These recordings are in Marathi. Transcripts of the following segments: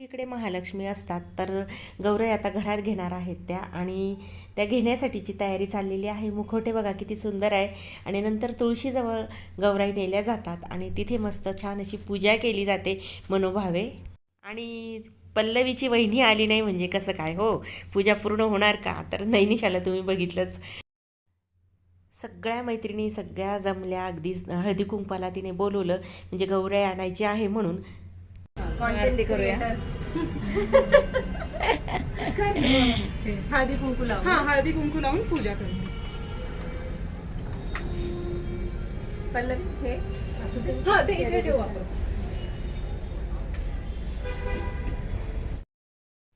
इकडे महालक्ष्मी असतात. तर गौराई आता घरात घेणार आहेत त्या आणि त्या घेण्यासाठीची तयारी चाललेली आहे. मुखवटे बघा किती सुंदर आहे. आणि नंतर तुळशीजवळ गौराई नेल्या जातात आणि तिथे मस्त छान अशी पूजा केली जाते मनोभावे. आणि पल्लवीची वहिनी आली नाही म्हणजे कसं काय हो? पूजा पूर्ण होणार का? तर नैनिशाला तुम्ही बघितलंच. सगळ्या मैत्रिणी सगळ्या जमल्या. अगदी हळदी कुंपाला तिने बोलवलं. म्हणजे गौराई आणायची आहे म्हणून आरती करूया हळदी कुंकू लावून हा हळदी कुंकू लावून पूजा करूया पल्लवी हे असू दे हा ते इथे ठेवू आपण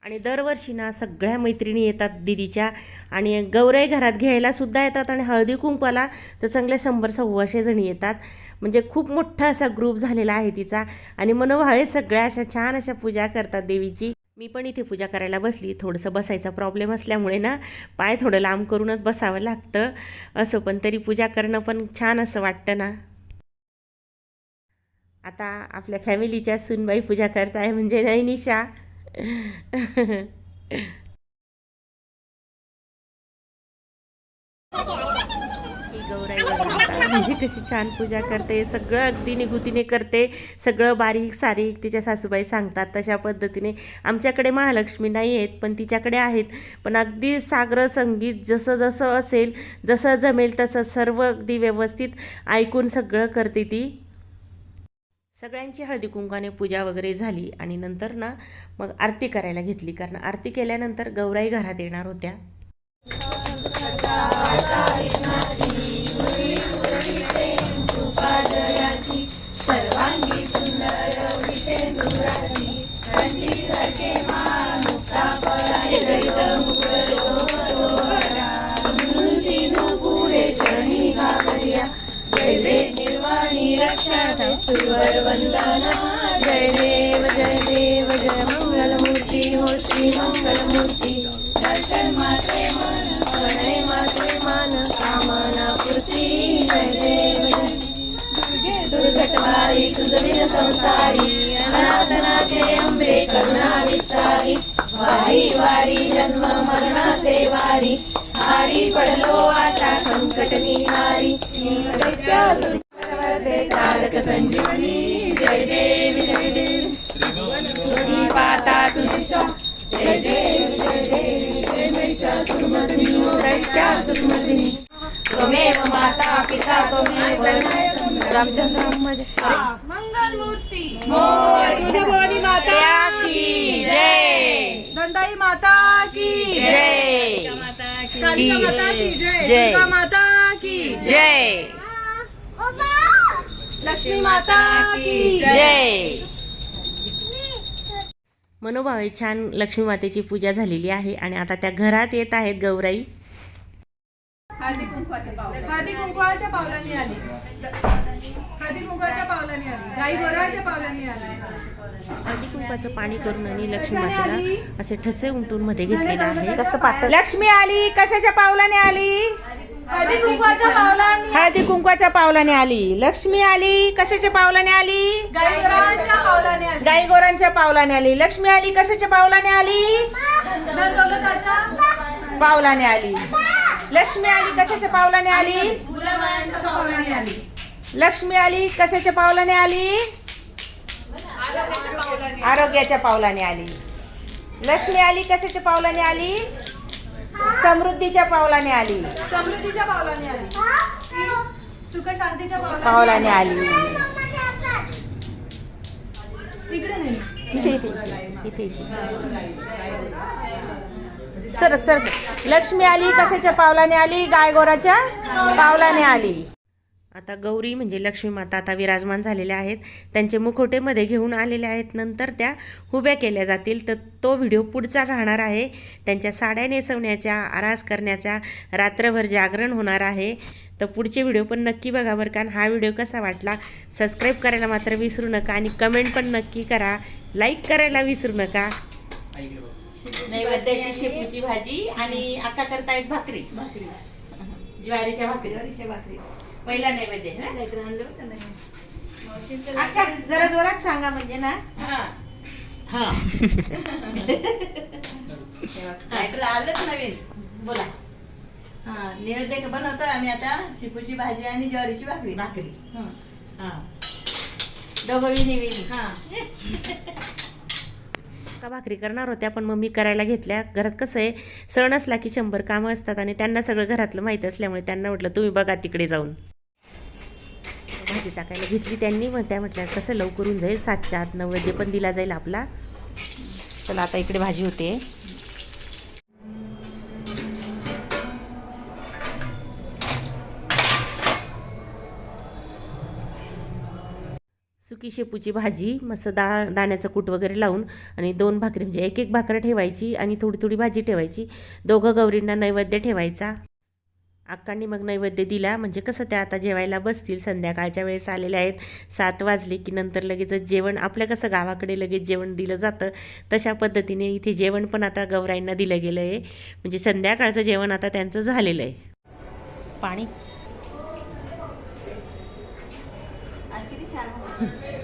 आणि दरवर्षी ना सगळ्या मैत्रिणी येतात दिदीच्या आणि गौराई घरात घ्यायला सुद्धा येतात आणि हळदी कुंकवाला तर चांगले शंभर सव्वाशे जणी येतात. म्हणजे खूप मोठा असा ग्रुप झालेला आहे तिचा आणि मनोभावे सगळ्या अशा छान अशा पूजा करतात देवीची. मी पण इथे पूजा करायला बसली. थोडंसं बसायचा प्रॉब्लेम असल्यामुळे ना पाय थोडं लांब करूनच बसावं लागतं. असं पण तरी पूजा करणं पण छान असं वाटतं ना. आता आपल्या फॅमिलीच्या सुनबाई पूजा करताय म्हणजे नाही निशा म्हणजे कशी छान पूजा करते सगळं अगदी निगुतीने करते सगळं बारीक सारीक तिच्या सासूबाई सांगतात तशा पद्धतीने. आमच्याकडे महालक्ष्मी नाही आहेत पण तिच्याकडे आहेत. पण अगदी सागर संगीत जसं जसं असेल जसं जमेल तसं सर्व अगदी व्यवस्थित ऐकून सगळं करते ती. सगळ्यांची हळदी कुंकाने पूजा वगैरे झाली आणि नंतर ना मग आरती करायला घेतली. कारण आरती केल्यानंतर गौराई घरात येणार होत्या. जय देव जय देव जय मंगलमूर्ती। हो श्री मंगलमूर्ती। दर्शन मात्रे मन स्मरणे मात्रे मान। कामना पूर्ती। जय देव जय दुर्घटवारी तुझविन संसारी। अनाथनाथे अंबे करुणा विसारी वारी वारी जन्म मरणाचे वारी हारी पडलो आता संकट निहारी। संजीवनी जय देव जय देव। त्रिभुवनी पाता तुझी शो। जय देव जय देव जय महिषासुरमर्दिनी दैत्यासुरमर्दिनी त्वमेव माता पिता त्वमेव माता की जय। दंदाई माता की जय। कालिका माता की जय। माता की जय। लक्ष्मी माता की जय. मनोभावे छान लक्ष्मी मातेची पूजा झालेली आहे आणि आता त्या घरात येत आहेत गौराई. हळदी कुंकवाच्या पावला हळदी कुंकवाच्या पावलांनी आली. हळदी कुंकवाच्या पावलांनी आली. गाई गोराच्या पावलांनी आली. हळदी कुंकाचं पाणी करून आणि लक्ष्मी मातेला असे ठसे उमटून मध्ये घेतलेलं आहे. लक्ष्मी आली कशाच्या पावलाने आली? हळदी कुंकवाच्या पावलांनी आली. लक्ष्मी आली. कशाच्या पावलाने आली? गाई गोराच्या पावलांनी आली. लक्ष्मी आली. कशाच्या पावलाने आली? पावलाने आली. लक्ष्मी आली. कशाच्या पावलाने आली? मुलाबाळांच्या पावलांनी आली. लक्ष्मी आली. कशाच्या पावलाने आली. आरोग्याच्या पावलाने आली. लक्ष्मी आली. कशाच्या पावलाने आली? समृद्धीच्या पावलाने आली. समृद्धीच्या पावलांनी आली. सुख शांतीच्या पावलांनी आली. इकडे नाही. इथे सरक सरक. लक्ष्मी आली कशाच्या पावलाने आली? गाय गोराच्या पावलाने आली. आता गौरी म्हणजे लक्ष्मी माता आता विराजमान झालेल्या आहेत. त्यांचे मुखवटेमध्ये घेऊन आलेल्या आहेत. नंतर त्या उभ्या केल्या जातील. तर तो व्हिडिओ पुढचा राहणार आहे. त्यांच्या साड्या नेसवण्याच्या आरास करण्याच्या रात्रभर जागरण होणार आहे. तर पुढचे व्हिडिओ पण नक्की बघा बरं कारण हा व्हिडिओ कसा वाटला? सबस्क्राईब करायला मात्र विसरू नका. आणि कमेंट पण नक्की करा. लाईक करायला विसरू नका. नैवेद्याची शेपूची भाजी आणि आका करतायत भाकरी. ज्वारीच्या भाकरी. पहिला नैवेद्य ना? आका जरा जोरात सांगा म्हणजे ना. हा. आलंच नवीन. बोला. हा नैवेद्य बनवतोय आम्ही आता. शिपूची भाजी आणि ज्वारीची भाकरी. भाकरी. हं. हा. हा. का भाकरी करणार होत्या पण मम्मी करायला घेतल्या. घरात कसं आहे सण असला की शंभर कामं असतात आणि त्यांना सगळं घरातलं माहीत असल्यामुळे त्यांना म्हटलं तुम्ही बघा तिकडे जाऊन. भाजी टाकायला घेतली त्यांनी. मग त्या म्हटल्या कसं लवकरून जाईल? सातच्या आत नैवेद्य पण दिला जाईल आपला. चला आता इकडे भाजी होते. सुकी शेपूची भाजी मस्त डाळ दाण्याचं कूट वगैरे लावून आणि दोन भाकरी म्हणजे एक एक भाकर ठेवायची आणि थोडी थोडी भाजी ठेवायची. दोघं गौरींना नैवेद्य ठेवायचा. अक्कांनी मग नैवेद्य दिला. म्हणजे कसं त्या आता जेवायला बसतील संध्याकाळच्या वेळेस आलेल्या आहेत. सात वाजले की नंतर लगेचच जेवण आपल्या कसं गावाकडे लगेच जेवण दिलं जातं. तशा पद्धतीने इथे जेवण पण आता गौराईंना दिलं गेलं आहे. म्हणजे संध्याकाळचं जेवण आता त्यांचं झालेलं आहे. पाणी. आज किती छान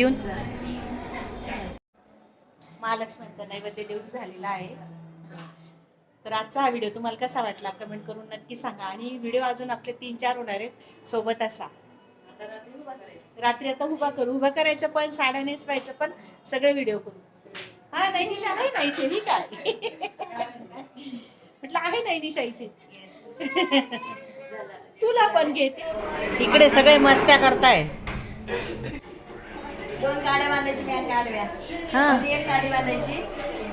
देऊन. महालक्ष्मींचा नैवेद्य देऊन झालेला आहे. तर आजचा हा व्हिडिओ तुम्हाला कसा वाटला कमेंट करून नक्की सांगा. आणि व्हिडिओ अजून आपले तीन चार होणार आहेत. सोबत असा. रात्री आता उभा करू. उभा करायचं पण साड्या नेसवायचं पण सगळे व्हिडिओ करू. हा नैनिशा आहे ना इथे? मी काय म्हटलं आहे नैनिशा इथे. तुला पण घेते. इकडे सगळे मस्त्या करताय. दोन गाड्या बांधायची मी अशा आडव्या. हा. मध्ये एक गाडी बांधायची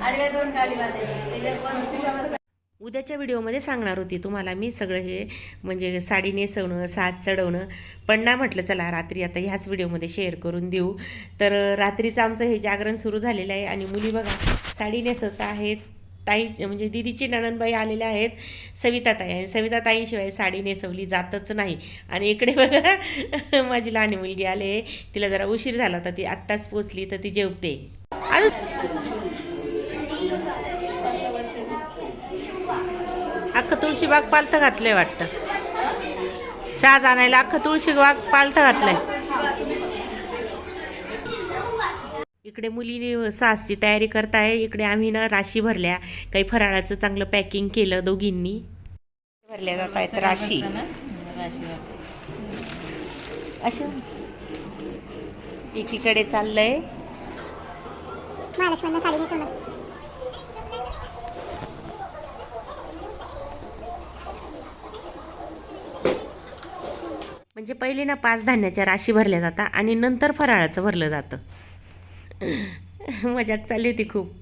आडव्या दोन गाडी बांधायची. त्याच्यात पण त्याच्यावर उद्याच्या व्हिडिओमध्ये सांगणार होती तुम्हाला मी सगळं हे म्हणजे साडी नेसवणं साज चढवणं. पण ना म्हटलं चला रात्री आता ह्याच व्हिडिओमध्ये शेअर करून देऊ. तर रात्रीचं आमचं हे जागरण सुरू झालेलं आहे आणि मुली बघा साडी नेसवत आहेत. ताई म्हणजे दिदीची नणनबाई आलेल्या आहेत सविता ताई आणि सविताताईंशिवाय साडी नेसवली जातच नाही. आणि इकडे बघा माझी लहान मुलगी आले तिला जरा उशीर झाला होता ती आत्ताच पोचली तर ती जेवते. अजून अख्खं तुळशीबाग पालथं घातलंय वाटतं. साज आणायला अख्खं तुळशीबाग पालथं घातलंय. इकडे मुली सासची तयारी करताय इकडे आम्ही ना राशी भरल्या. काही फराळाचं चांगलं पॅकिंग केलं दोघींनी. भरल्या जात आहेत राशी. अशा. एकीकडे चाललंय. म्हणजे पहिले ना पाच धान्याच्या राशी भरल्या जातात आणि नंतर फराळाचं भरलं जातं. मजाक चालली होती खूप.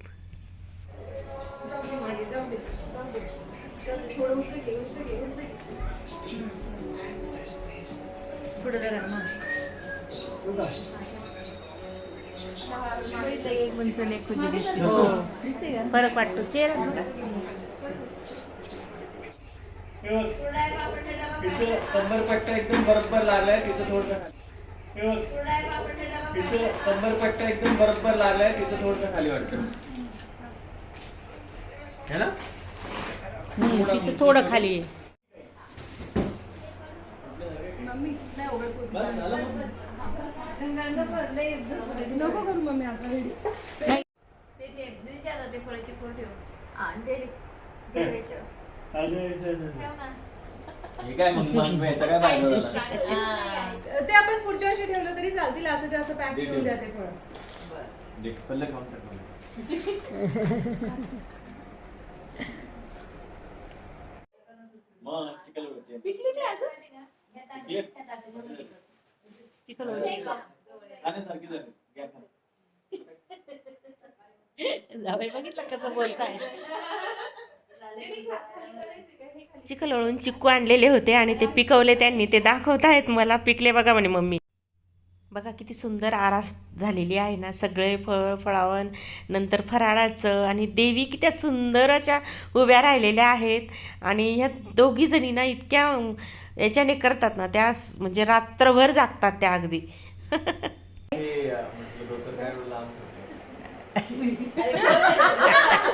हो. फरक वाटतो चेहरा एकदम बरोबर लागलाय तिथं थोडं. तिथं कंबरपट्टा एकदम बरोबर लागलाय तिथं थोडं खाली वाटतं. है ना? हम्म, तिचं थोडं खाली. नको करू मम्मी असा ते फळाची कोर ठेव. हा काय मग मग काय झाला. ते आपण पुढच्या वर्षी ठेवलं तरी चालतील असं जास्त पॅक ठेवून द्या. ते फळ दे, पल्ले खाऊन टाक मला. मग चिकन वरची. पिकली ते अजून? पिकली? खाण्यासारखी झाली घ्या खा. जावई बघितलं कसं बोलताय चिखलवळून चिक्कू आणलेले होते आणि ते पिकवले त्यांनी. ते दाखवत आहेत. मला पिकले बघा म्हणे मम्मी. बघा किती सुंदर आरास झालेली आहे ना. सगळे फळ फळावण नंतर फराळाचं आणि देवी कित्या सुंदर अशा उभ्या राहिलेल्या आहेत. आणि ह्या दोघी जणी ना इतक्या याच्याने करतात ना त्या म्हणजे रात्रभर जागतात त्या अगदी.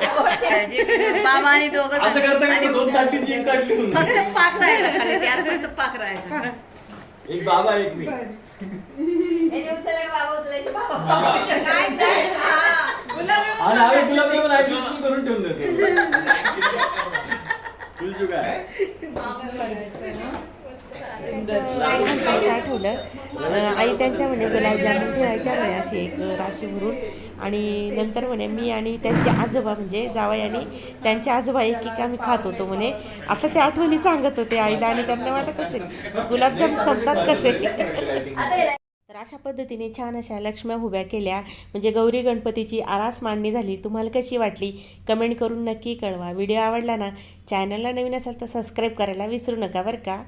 मामा आणि दोघं असं करता का दोन ताटलीची एक होऊन जाईल. फक्त पाक राहायचा खाली त्यात फक्त पाक राहायचा. एक बाबा एक मी. बाबा बाबा. हा. आणि आम्ही गुलाबजामुन आईस्क्रीम करून ठेवून देतो. तुझं काय? आई म्हणायचं आठवलं आई त्यांच्या म्हणे गुलाबजामुन ठेवायच्या म्हणे अशी एक राशी भरून. आणि नंतर म्हणे मी आणि त्यांचे आजोबा म्हणजे जावई आणि त्यांचे आजोबा एक एक आम्ही खात होतो म्हणे. आता ते आठवणी सांगत होते आईला आणि त्यांना वाटत असेल गुलाबजाम संपतात कसे? तर अशा पद्धतीने छान अशा लक्ष्म्या उभ्या केल्या. म्हणजे गौरी गणपतीची आरास मांडणी झाली. तुम्हाला कशी वाटली? कमेंट करून नक्की कळवा. व्हिडिओ आवडला ना चॅनलला नवीन असाल तर सबस्क्राईब करायला विसरू नका बरं का?